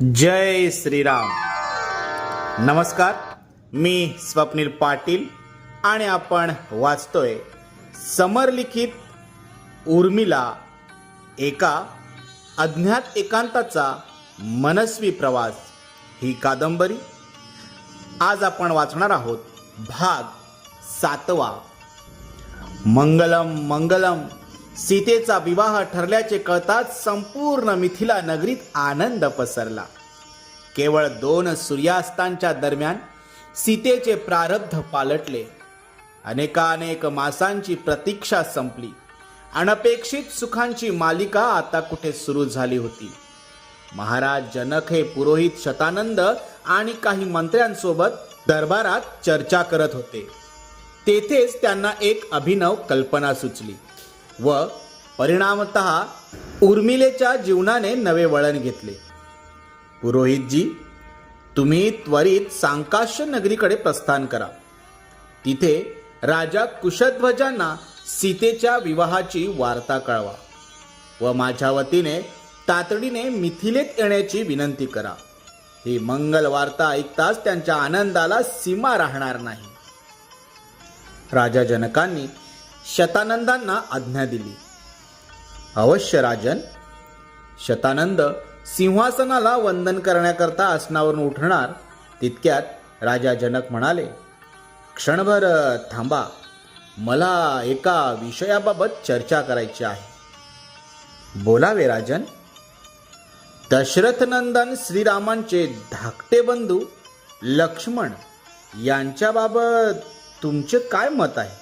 जय श्रीराम. नमस्कार मी स्वप्नील पाटील आणि आपण वाचतोय समरलिखित उर्मिला एका अज्ञात एकांताचा मनस्वी प्रवास. ही कादंबरी आज आपण वाचणार आहोत भाग सातवा. मंगलम मंगलम. सीतेचा विवाह ठरल्याचे कळताच संपूर्ण मिथिला नगरीत आनंद पसरला. केवळ दोन सूर्यास्तांच्या दरम्यान सीतेचे प्रारब्ध पालटले. अनेकानेक मासांची प्रतीक्षा संपली. अनपेक्षित सुखांची मालिका आता कुठे सुरू झाली होती? महाराज जनक हे पुरोहित शतानंद आणि काही मंत्र्यांसोबत दरबारात चर्चा करत होते. तेथेच त्यांना एक अभिनव कल्पना सुचली. व परिणामत उर्मिलेच्या जीवनाने नवे वळण घेतले. पुरोहितजी तुम्ही त्वरित सांकाश्य नगरीकडे प्रस्थान करा. तिथे राजा कुशध्वजांना सीतेच्या विवाहाची वार्ता कळवा व माझ्या वतीने तातडीने मिथिलेत येण्याची विनंती करा. ही मंगल वार्ता ऐकताच त्यांच्या आनंदाला सीमा राहणार नाही. राजा जनकांनी शतानंदांना आज्ञा दिली. अवश्य राजन शतानंद सिंहासनाला वंदन करण्याकरता आसनावरून उठणार तितक्यात राजा जनक म्हणाले क्षणभर थांबा मला एका विषयाबाबत चर्चा करायची आहे. बोलावे राजन दशरथनंदन श्रीरामांचे धाकटे बंधू लक्ष्मण यांच्याबाबत तुमचे काय मत आहे?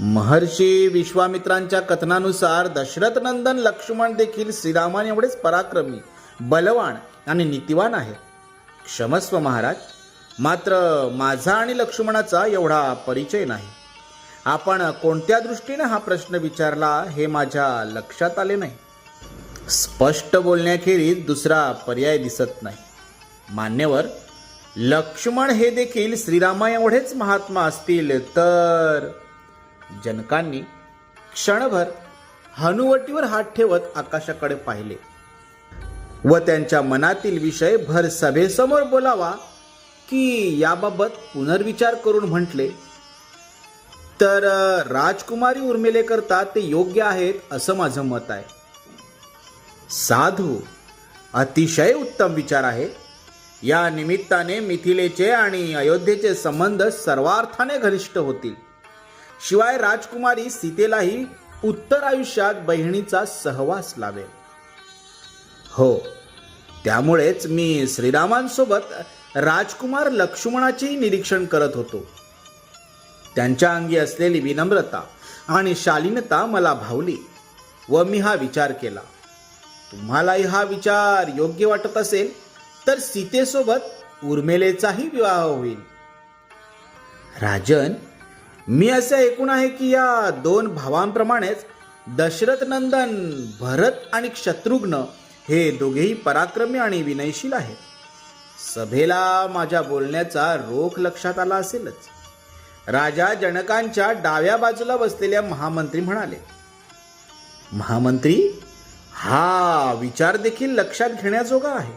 महर्षी विश्वामित्रांच्या कथनानुसार दशरथनंदन लक्ष्मण देखील श्रीरामान एवढेच पराक्रमी बलवान आणि नीतिवान आहे क्षमस्व महाराज मात्र माझा आणि लक्ष्मणाचा एवढा परिचय नाही. आपण कोणत्या दृष्टीने हा प्रश्न विचारला हे माझ्या लक्षात आले नाही. स्पष्ट बोलण्याखेरीज दुसरा पर्याय दिसत नाही. मान्यवर लक्ष्मण हे देखील श्रीरामा एवढेच महात्मा असतील तर जनकांनी क्षणभर हनुवटीवर हात ठेवत आकाशाकडे पाहिले व त्यांच्या मनातील विषय भर सभेसमोर बोलावा की याबाबत पुनर्विचार करून म्हटले तर राजकुमारी उर्मिले करता ते योग्य आहेत असं माझं मत आहे. साधू अतिशय उत्तम विचार आहे. या निमित्ताने मिथिलेचे आणि अयोध्येचे संबंध सर्वार्थाने घनिष्ठ होतील. शिवाय राजकुमारी सीतेलाही उत्तर आयुष्यात बहिणीचा सहवास लावेल. हो त्यामुळेच मी श्रीरामांसोबत राजकुमार लक्ष्मणाचेही निरीक्षण करत होतो. त्यांच्या अंगी असलेली विनम्रता आणि शालीनता मला भावली व मी हा विचार केला. तुम्हालाही हा विचार योग्य वाटत असेल तर सीतेसोबत उर्मिलेचाही विवाह होईल. राजन मी असे ऐकून आहे की या दोन भावांप्रमाणेच दशरथ नंदन भरत आणि शत्रुघ्न हे दोघेही पराक्रमी आणि विनयशील आहेत. सभेला माझ्या बोलण्याचा रोख लक्षात आला असेलच. राजा जनकांच्या डाव्या बाजूला बसलेल्या महामंत्री म्हणाले महामंत्री हा विचार देखील लक्षात घेण्याजोगा आहे.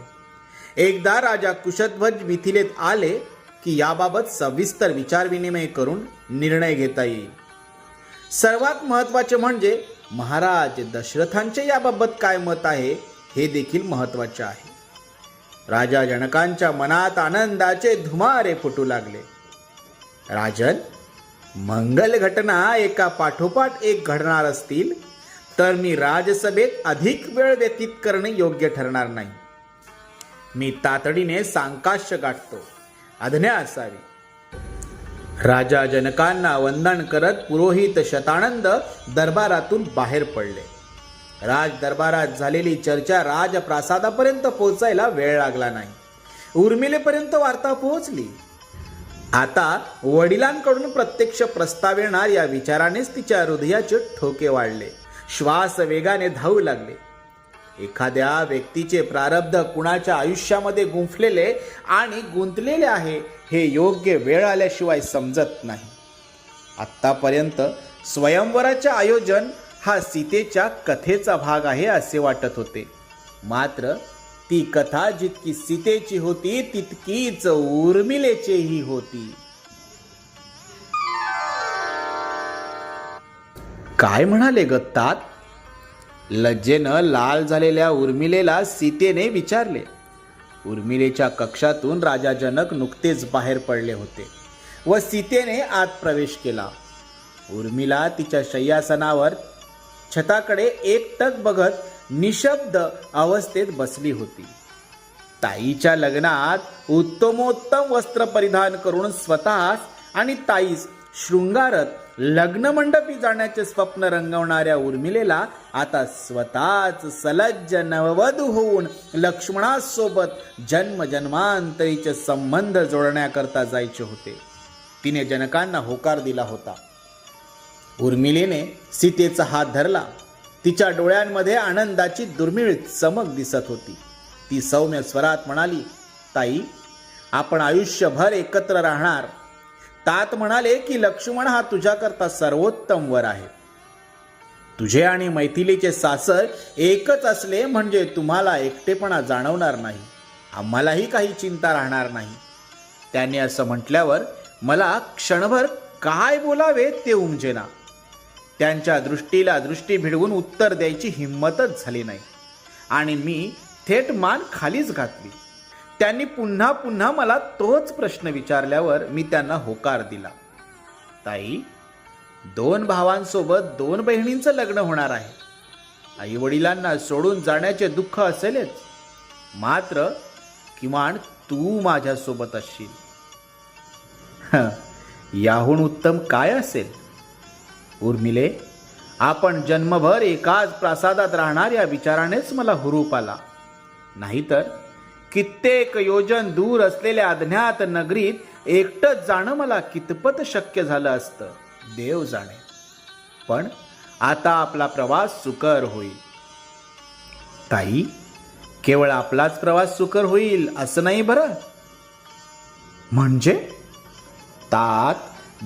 एकदा राजा कुशध्वज मिथिलेत आले की याबाबत सविस्तर विचारविनिमय करून निर्णय घेता येईल. सर्वात महत्त्वाचे म्हणजे महाराज दशरथांचे याबाबत काय मत आहे हे देखील महत्त्वाचे आहे. राजा जनकांच्या मनात आनंदाचे धुमारे फुटू लागले. राजन मंगल घटना एका पाठोपाठ एक घडणार असतील तर मी राजसभेत अधिक वेळ व्यतीत करणे योग्य ठरणार नाही. मी तातडीने सांकाश्य गाठतो. आज्ञा असावी राजा जनकांना वंदन करत पुरोहित शतानंद दरबारातून बाहेर पडले. राज दरबारात झालेली चर्चा राजप्रासादापर्यंत पोहोचायला वेळ लागला नाही. उर्मिलेपर्यंत वार्ता पोहोचली. आता वडिलांकडून प्रत्यक्ष प्रस्ताव येणार या विचारानेच तिच्या हृदयाचे ठोके वाढले. श्वास वेगाने धावू लागले. एखाद्या व्यक्तीचे प्रारब्ध कुणाच्या आयुष्यामध्ये गुंफलेले आणि गुंतलेले आहे हे योग्य वेळ आल्याशिवाय समजत नाही. आत्तापर्यंत स्वयंवराचे आयोजन हा सीतेच्या कथेचा भाग आहे असे वाटत होते. मात्र ती कथा जितकी सीतेची होती तितकीच उर्मिलेचीही होती. काय म्हणाले गत्तात लज्जेनं लाल झालेल्या उर्मिलेला सीतेने विचारले. उर्मिलेच्या कक्षातून राजा जनक नुकतेच बाहेर पडले होते व सीतेने आत प्रवेश केला. उर्मिला तिच्या शय्यासनावर छताकडे एकटक बघत निशब्द अवस्थेत बसली होती. ताईच्या लग्नात उत्तमोत्तम वस्त्र परिधान करून स्वतःस आणि ताईस शृंगारत लग्नमंडपी जाण्याचे स्वप्न रंगवणाऱ्या उर्मिलेला आता स्वतःच सलज्ज नववधू होऊन लक्ष्मणासोबत जन्मजन्मांतरीचे संबंध जोडण्याकरता जायचे होते. तिने जनकांना होकार दिला होता. उर्मिलेने सीतेचा हात धरला. तिच्या डोळ्यांमध्ये आनंदाची दुर्मिळ चमक दिसत होती. ती सौम्य स्वरात म्हणाली ताई आपण आयुष्यभर एकत्र राहणार. तात म्हणाले की लक्ष्मण हा तुझ्याकरता सर्वोत्तम वर आहे. तुझे आणि मैथिलीचे सासर एकच असले म्हणजे तुम्हाला एकटेपणा जाणवणार नाही. आम्हालाही काही चिंता राहणार नाही. त्याने असं म्हटल्यावर मला क्षणभर काय बोलावे ते उमजेना. त्यांच्या दृष्टीला दृष्टी भिडवून उत्तर द्यायची हिंमतच झाली नाही. आणि मी थेट मान खालीच घातली. त्यांनी पुन्हा पुन्हा मला तोच प्रश्न विचारल्यावर मी त्यांना होकार दिला. ताई दोन भावांसोबत दोन बहिणींचं लग्न होणार आहे. आई वडिलांना सोडून जाण्याचे दुःख असेलच. मात्र किमान तू माझ्यासोबत असशील. याहून उत्तम काय असेल? उर्मिले आपण जन्मभर एकाच प्रासादात राहणार या विचारानेच मला हुरूप आला. नाहीतर कित्येक योजन दूर असलेल्या अज्ञात नगरीत एकटंच जाणं मला कितपत शक्य झालं असतं. देव जाणे. पण आता आपला प्रवास सुकर होईल. ताई केवळ आपलाच प्रवास सुकर होईल असं नाही बरं? म्हणजे? तात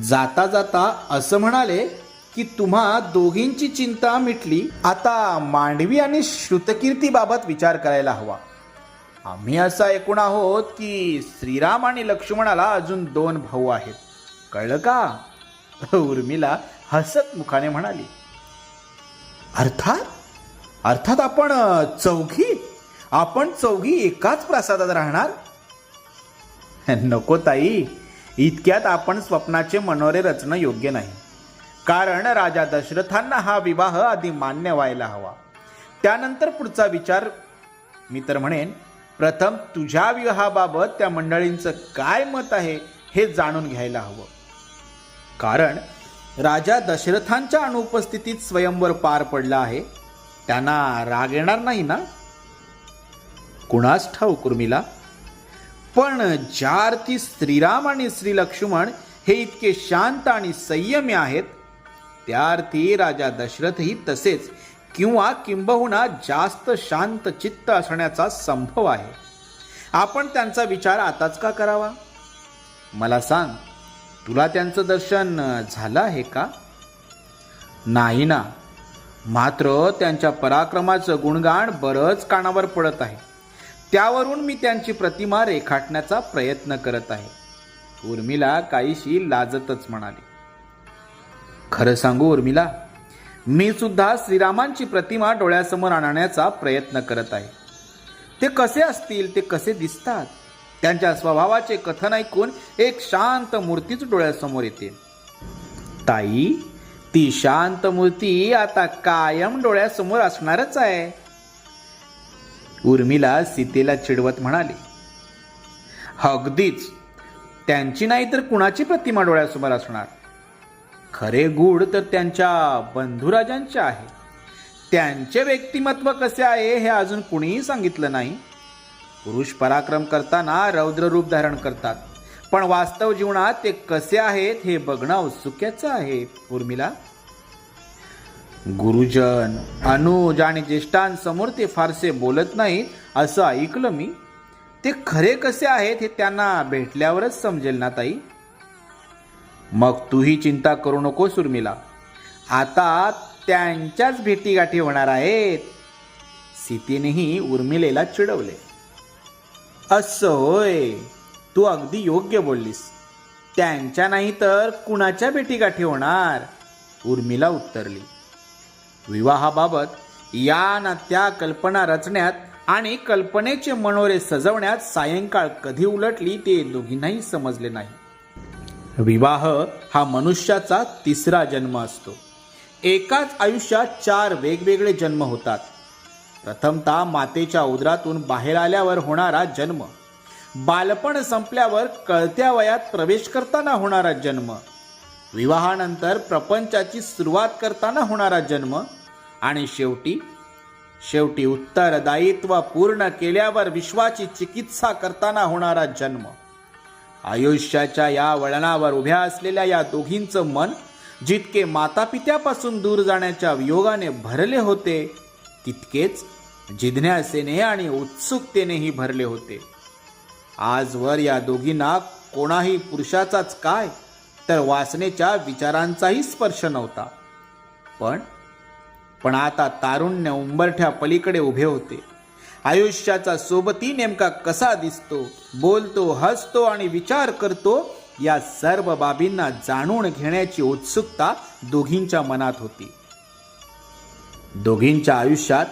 जाता जाता असं म्हणाले की तुम्हा दोघींची चिंता मिटली. आता मांडवी आणि श्रुतकीर्ती बाबत विचार करायला हवा. आम्ही असं ऐकून आहोत की श्रीराम आणि लक्ष्मणाला अजून दोन भाऊ आहेत. कळलं का? उर्मिला हसत मुखाने म्हणाली अर्थात? अर्थात आपण चौघी? आपण चौघी एकाच प्रासादात राहणार? नको ताई इतक्यात आपण स्वप्नाचे मनोरे रचणं योग्य नाही. कारण राजा दशरथांना हा विवाह आधी मान्य व्हायला हवा. त्यानंतर पुढचा विचार मी तर म्हणेन प्रथम तुझ्या विवाहाबाबत त्या मंडळींचं काय मत आहे हे जाणून घ्यायला हवं. कारण राजा दशरथांच्या अनुपस्थितीत स्वयंवर पार पडला आहे. त्यांना राग येणार नाही ना? कुणास ठाऊक उर्मिला? पण ज्या अर्थी श्रीराम आणि श्री लक्ष्मण हे इतके शांत आणि संयमी आहेत. त्या अर्थी राजा दशरथही तसेच किंवा किंबहुना जास्त शांत चित्त असण्याचा संभव आहे. आपण त्यांचा विचार आताच का करावा? मला सांग तुला त्यांचं दर्शन झालं आहे का? नाही ना. मात्र त्यांच्या पराक्रमाचं गुणगाण बरंच कानावर पडत आहे. त्यावरून मी त्यांची प्रतिमा रेखाटण्याचा प्रयत्न करत आहे. उर्मिला काहीशी लाजतच म्हणाली. खरं सांगू उर्मिला? मी सुद्धा श्रीरामांची प्रतिमा डोळ्यासमोर आणण्याचा प्रयत्न करत आहे. ते कसे असतील ते कसे दिसतात? त्यांच्या स्वभावाचे कथन ऐकून एक शांत मूर्तीच डोळ्यासमोर येते. ताई ती शांत मूर्ती आता कायम डोळ्यासमोर असणारच आहे. उर्मिला सीतेला चिडवत म्हणाली अगदीच. त्यांची नाही तर कुणाची प्रतिमा डोळ्यासमोर असणार? खरे गूढ तर त्यांच्या बंधुराजांचे आहे. त्यांचे व्यक्तिमत्व कसे आहे हे अजून कुणीही सांगितलं नाही. पुरुष पराक्रम करताना रौद्र रूप धारण करतात. पण वास्तव जीवनात ते कसे आहेत हे बघणं औत्सुक्याचं आहे उर्मिला. गुरुजन अनुज आणि ज्येष्ठांसमोर ते फारसे बोलत नाहीत असं ऐकलं मी. ते खरे कसे आहेत हे त्यांना भेटल्यावरच समजेल ना ताई. मग तूही चिंता करू नकोस उर्मिला. आता त्यांच्याच भेटीगाठी होणार आहेत. सीतेनेही उर्मिलेला चिडवले. असं होय तू अगदी योग्य बोललीस. त्यांच्या नाही तर कुणाच्या भेटीगाठी होणार? उर्मिला उत्तरली. विवाहाबाबत या ना त्या कल्पना रचण्यात आणि कल्पनेचे मनोरे सजवण्यात सायंकाळ कधी उलटली ते दोघींनाही समजले नाही. विवाह हा मनुष्याचा तिसरा जन्म असतो. एकाच आयुष्यात चार वेगवेगळे जन्म होतात. प्रथमतः मातेच्या उदरातून बाहेर आल्यावर होणारा जन्म. बालपण संपल्यावर कळत्या वयात प्रवेश करताना होणारा जन्म. विवाहानंतर प्रपंचाची सुरुवात करताना होणारा जन्म. आणि शेवटी शेवटी उत्तरदायित्व पूर्ण केल्यावर विश्वाची चिकित्सा करताना होणारा जन्म. आयुष्याच्या या वळणावर उभ्या असलेल्या या दोघींचं मन जितके मातापित्यापासून दूर जाण्याच्या वियोगाने भरले होते तितकेच जिज्ञासेने आणि उत्सुकतेनेही भरले होते. आजवर या दोघींना कोणाही पुरुषाचाच काय तर वासनेच्या विचारांचाही स्पर्श नव्हता. पण पण आता तारुण्य उंबरठ्या पलीकडे उभे होते. आयुष्याचा सोबती नेमका कसा दिसतो बोलतो हसतो आणि विचार करतो या सर्व बाबींना जाणून घेण्याची उत्सुकता दोघींच्या मनात होती. दोघींच्या आयुष्यात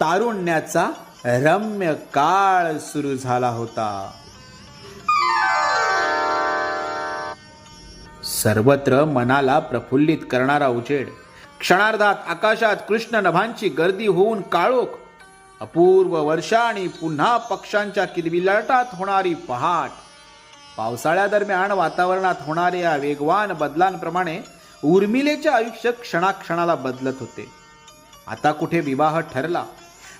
तारुण्याचा रम्य काळ सुरू झाला होता. सर्वत्र मनाला प्रफुल्लित करणारा उजेड क्षणार्धात आकाशात कृष्ण नभांची गर्दी होऊन काळोख अपूर्व वर्षा आणि पुन्हा पक्ष्यांच्या किलबिलाटात होणारी पहाट. पावसाळ्यादरम्यान वातावरणात होणाऱ्या वेगवान बदलांप्रमाणे उर्मिलेचे आयुष्य क्षणाक्षणाला बदलत होते. आता कुठे विवाह ठरला?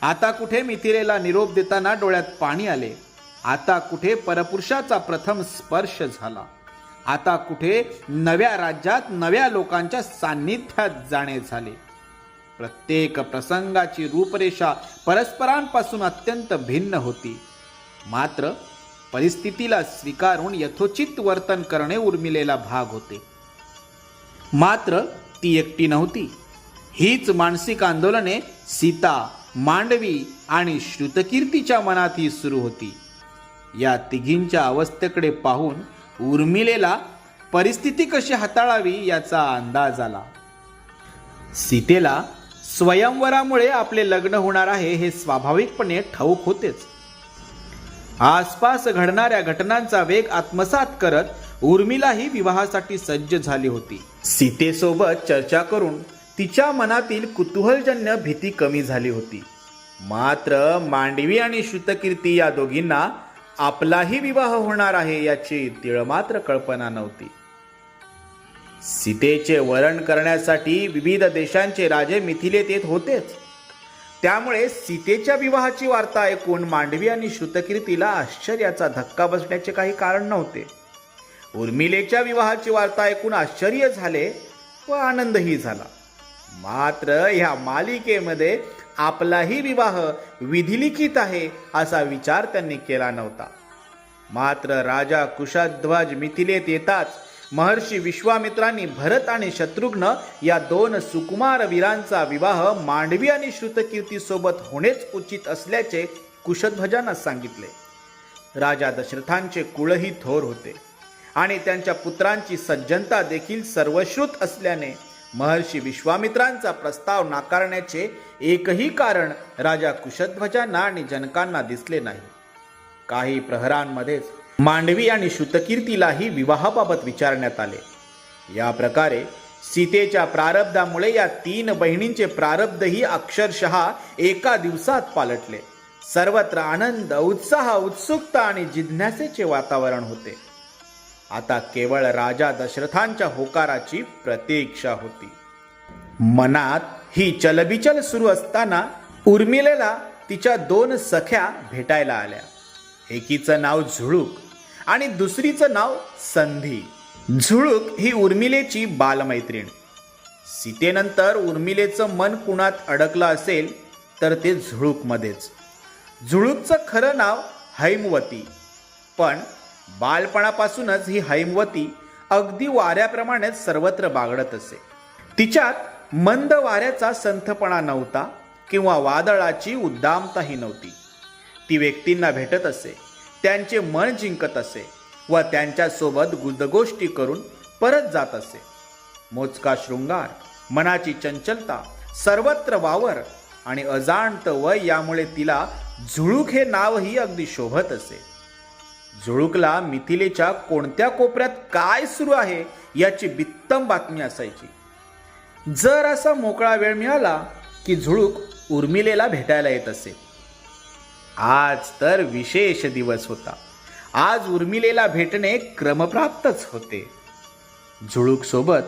आता कुठे मिथिलेला निरोप देताना डोळ्यात पाणी आले? आता कुठे परपुरुषाचा प्रथम स्पर्श झाला? आता कुठे नव्या राज्यात नव्या लोकांच्या सान्निध्यात जाणे झाले? प्रत्येक प्रसंगाची रूपरेषा परस्परांपासून अत्यंत भिन्न होती. मात्र परिस्थितीला स्वीकारून यथोचित वर्तन करणे उर्मिलेला भाग होते. मात्र ती एकटी नव्हती. हीच मानसिक आंदोलने सीता मांडवी आणि श्रुतकीर्तीच्या मनातही सुरू होती. या तिघींच्या अवस्थेकडे पाहून उर्मिलेला परिस्थिती कशी हाताळावी याचा अंदाज आला. सीतेला स्वयंवरामुळे आपले लग्न होणार आहे हे स्वाभाविकपणे ठाऊक होतेच. आसपास घडणाऱ्या घटनांचा वेग आत्मसात करत उर्मिलाही विवाहासाठी सज्ज झाली होती. सीतेसोबत चर्चा करून तिच्या मनातील कुतूहलजन्य भीती कमी झाली होती. मात्र मांडवी आणि श्रुतकीर्ती या दोघींना आपलाही विवाह होणार आहे याची तिळमात्र कल्पना नव्हती. सीतेचे वरण करण्यासाठी विविध देशांचे राजे मिथिलेत येत होतेच. त्यामुळे सीतेच्या विवाहाची वार्ता ऐकून मांडवी आणि श्रुतकीर्तीला आश्चर्याचा धक्का बसण्याचे काही कारण नव्हते. उर्मिलेच्या विवाहाची वार्ता ऐकून आश्चर्य झाले व आनंदही झाला. मात्र ह्या मालिकेमध्ये आपलाही विवाह विधिलिखित आहे असा विचार त्यांनी केला नव्हता. मात्र राजा कुशाध्वज मिथिलेत येताच महर्षी विश्वामित्रांनी भरत आणि शत्रुघ्न या दोन सुकुमार वीरांचा विवाह मांडवी आणि श्रुतकीर्ती सोबत होणेच उचित असल्याचे कुशध्वजांना सांगितले. राजा दशरथांचे कुळही थोर होते आणि त्यांच्या पुत्रांची सज्जनता देखील सर्वश्रुत असल्याने महर्षी विश्वामित्रांचा प्रस्ताव नाकारण्याचे एकही कारण राजा कुशध्वजांना आणि जनकांना दिसले नाही. काही प्रहरांमध्येच मांडवी आणि श्रुतकीर्तीलाही विवाहाबाबत विचारण्यात आले. या प्रकारे सीतेच्या प्रारब्धामुळे या तीन बहिणींचे प्रारब्धही अक्षरशः एका दिवसात पालटले. सर्वत्र आनंद उत्साह उत्सुकता आणि जिज्ञासेचे वातावरण होते. आता केवळ राजा दशरथांच्या होकाराची प्रतीक्षा होती. मनात ही चलबिचल सुरू असताना उर्मिलेला तिच्या दोन सख्या भेटायला आल्या. एकीचं नाव झुळूक आणि दुसरीचं नाव संधी. झुळूक ही उर्मिलेची बालमैत्रीण. सीतेनंतर उर्मिलेचं मन कुणात अडकलं असेल तर ते झुळूकमध्येच. झुळूकचं खरं नाव हैमवती. पण बालपणापासूनच ही हैमवती अगदी वाऱ्याप्रमाणेच सर्वत्र बागडत असे. तिच्यात मंद वाऱ्याचा संथपणा नव्हता किंवा वादळाची उद्दामताही नव्हती. ती व्यक्तींना भेटत असे. त्यांचे मन जिंकत असे व त्यांच्यासोबत गुदगोष्टी करून परत जात असे. मोजका शृंगार मनाची चंचलता सर्वत्र वावर आणि अजाणत वय यामुळे तिला झुळूक हे नावही अगदी शोभत असे. झुळूकला मिथिलेच्या कोणत्या कोपऱ्यात काय सुरू आहे याची बित्तम बातमी असायची. जर असा मोकळा वेळ मिळाला की झुळूक उर्मिलेला भेटायला येत असे. आज तर विशेष दिवस होता. आज उर्मिलेला भेटणे क्रमप्राप्तच होते. झुळूकसोबत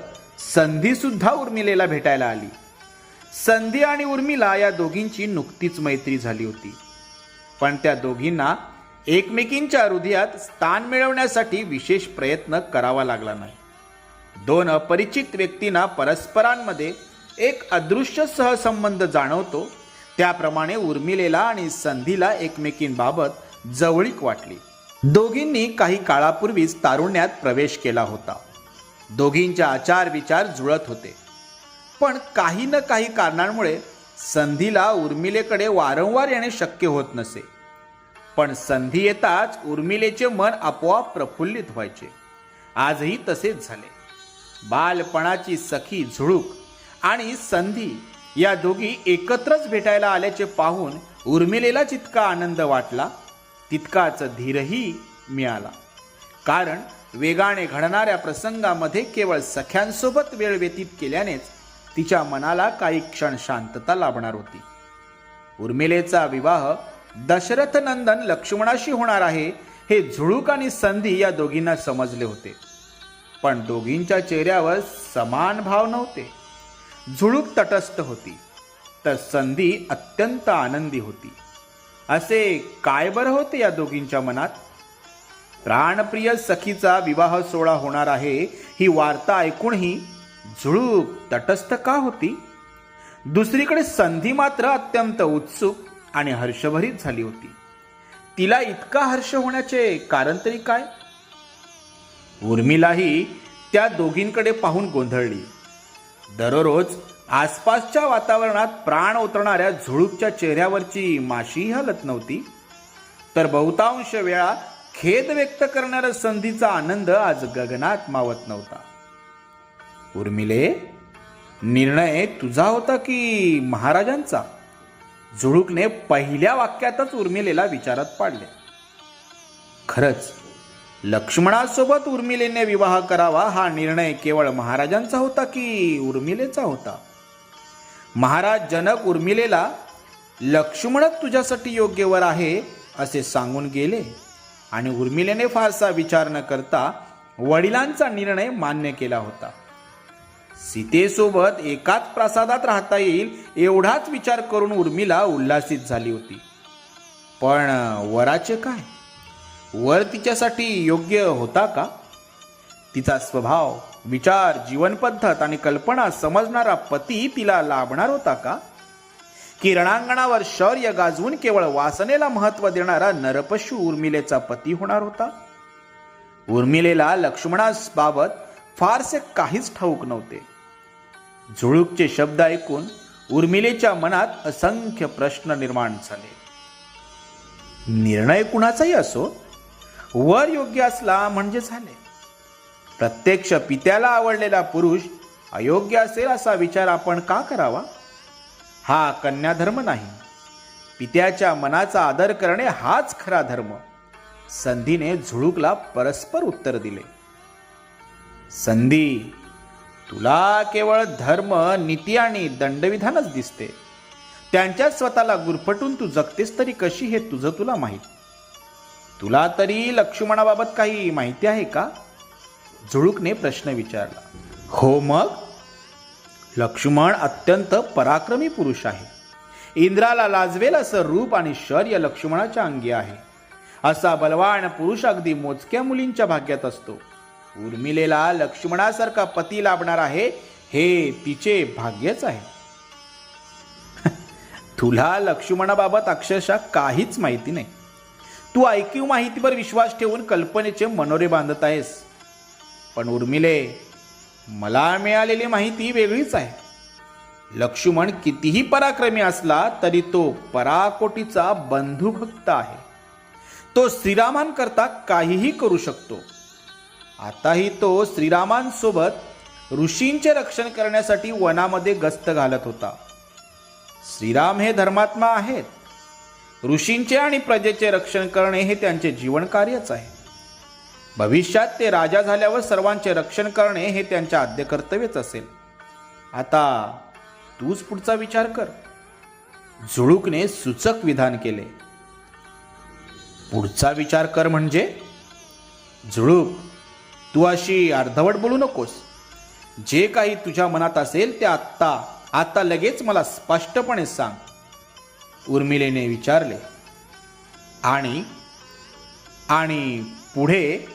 संधीसुद्धा उर्मिलेला भेटायला आली. संधी आणि उर्मिला या दोघींची नुकतीच मैत्री झाली होती. पण त्या दोघींना एकमेकींच्या हृदयात स्थान मिळवण्यासाठी विशेष प्रयत्न करावा लागला नाही. दोन अपरिचित व्यक्तींना परस्परांमध्ये एक अदृश्य सहसंबंध जाणवतो त्याप्रमाणे उर्मिलेला आणि संधीला एकमेकींबाबत जवळीक वाटली. दोघींनी काही काळापूर्वीच तारुण्यात प्रवेश केला होता. दोघींच्या आचार विचार जुळत होते. पण काही न काही कारणांमुळे संधीला उर्मिलेकडे वारंवार येणे शक्य होत नसे. पण संधी येताच उर्मिलेचे मन आपोआप प्रफुल्लित व्हायचे. आजही तसेच झाले. बालपणाची सखी झुळूक आणि संधी या दोघी एकत्रच भेटायला आल्याचे पाहून उर्मिलेला जितका आनंद वाटला तितकाच धीरही मिळाला. कारण वेगाने घडणाऱ्या प्रसंगामध्ये केवळ सख्यांसोबत वेळ व्यतीत केल्यानेच तिच्या मनाला काही क्षण शांतता लाभणार होती. उर्मिलेचा विवाह दशरथ नंदन लक्ष्मणाशी होणार आहे हे झुळूक आणि संधी या दोघींना समजले होते. पण दोघींच्या चेहऱ्यावर समान भाव नव्हते. झुळूक तटस्थ होती. तर संधी अत्यंत आनंदी होती. असे काय बरं होते या दोघींच्या मनात? प्राणप्रिय सखीचा विवाह सोहळा होणार आहे ही वार्ता ऐकूनही झुळूक तटस्थ का होती? दुसरीकडे संधी मात्र अत्यंत उत्सुक आणि हर्षभरीत झाली होती. तिला इतका हर्ष होण्याचे कारण तरी काय? उर्मिलाही त्या दोघींकडे पाहून गोंधळली. दररोज आसपासच्या वातावरणात प्राण उतरणाऱ्या झुळूकच्या चेहऱ्यावरची माशी हलत नव्हती. तर बहुतांश वेळा खेद व्यक्त करणाऱ्या संधीचा आनंद आज गगनात मावत नव्हता. उर्मिले निर्णय तुझा होता की महाराजांचा? झुळूकने पहिल्या वाक्यातच उर्मिलेला विचारात पाडले. खरंच लक्ष्मणासोबत उर्मिलेने विवाह करावा हा निर्णय केवळ महाराजांचा होता की उर्मिलेचा होता? महाराज जनक उर्मिलेला लक्ष्मणच तुझ्यासाठी योग्य वर आहे असे सांगून गेले. आणि उर्मिलेने फारसा विचार न करता वडिलांचा निर्णय मान्य केला होता. सीतेसोबत एकाच प्रासादात राहता येईल एवढाच विचार करून उर्मिला उल्हासित झाली होती. पण वराचे काय? वर तिच्यासाठी योग्य होता का? तिचा स्वभाव विचार जीवनपद्धत आणि कल्पना समजणारा पती तिला लाभणार होता का? की रणांगणावर शौर्य गाजवून केवळ वासनेला महत्त्व देणारा नरपशु उर्मिलेचा पती होणार होता? उर्मिलेला लक्ष्मणास बाबत फारसे काहीच ठाऊक नव्हते. झुळूकचे शब्द ऐकून उर्मिलेच्या मनात असंख्य प्रश्न निर्माण झाले. निर्णय कुणाचाही असो वर योग्य असला म्हणजे झाले. प्रत्यक्ष पित्याला आवडलेला पुरुष अयोग्य असेल असा विचार आपण का करावा? हा कन्याधर्म नाही. पित्याच्या मनाचा आदर करणे हाच खरा धर्म. संधीने झुळूकला परस्पर उत्तर दिले. संधी तुला केवळ धर्म नीती आणि दंडविधानच दिसते. त्यांच्या स्वतःला गुरफटून तू जगतेस तरी कशी हे तुझं तुला माहीत? तुला तरी लक्ष्मणाबाबत काही माहिती आहे का? झुळूकने प्रश्न विचारला. हो मग? लक्ष्मण अत्यंत पराक्रमी पुरुष आहे. इंद्राला लाजवेल असं रूप आणि शौर्य लक्ष्मणाच्या अंगी आहे. असा बलवान पुरुष अगदी मोजक्या मुलींच्या भाग्यात असतो. उर्मिलेला लक्ष्मणासारखा पती लाभणार आहे हे तिचे भाग्यच आहे. तुला लक्ष्मणाबाबत अक्षरशः काहीच माहिती नाही. तू ऐकीव माहितीवर विश्वास ठेवून कल्पनेचे मनोरे बांधत आहेस. पण उर्मिले मला मिळालेली माहिती वेगळीच आहे. लक्ष्मण कितीही पराक्रमी असला तरी तो पराकोटीचा बंधुभक्त आहे. तो श्रीरामांकरता काहीही करू शकतो. आताही तो श्रीरामांसोबत ऋषींचे रक्षण करण्यासाठी वनामध्ये गस्त घालत होता. श्रीराम हे धर्मात्मा आहेत. ऋषींचे आणि प्रजेचे रक्षण करणे हे त्यांचे जीवन कार्यच आहे. भविष्यात ते राजा झाल्यावर सर्वांचे रक्षण करणे हे त्यांच्या आद्य कर्तव्यच असेल. आता तूच पुढचा विचार कर. झुळूकने सूचक विधान केले. पुढचा विचार कर म्हणजे झुळूक तू अशी अर्धवट बोलू नकोस. जे काही तुझ्या मनात असेल ते आत्ता आता लगेच मला स्पष्टपणे सांग. उर्मिलेने विचारले आणि आणि पुढे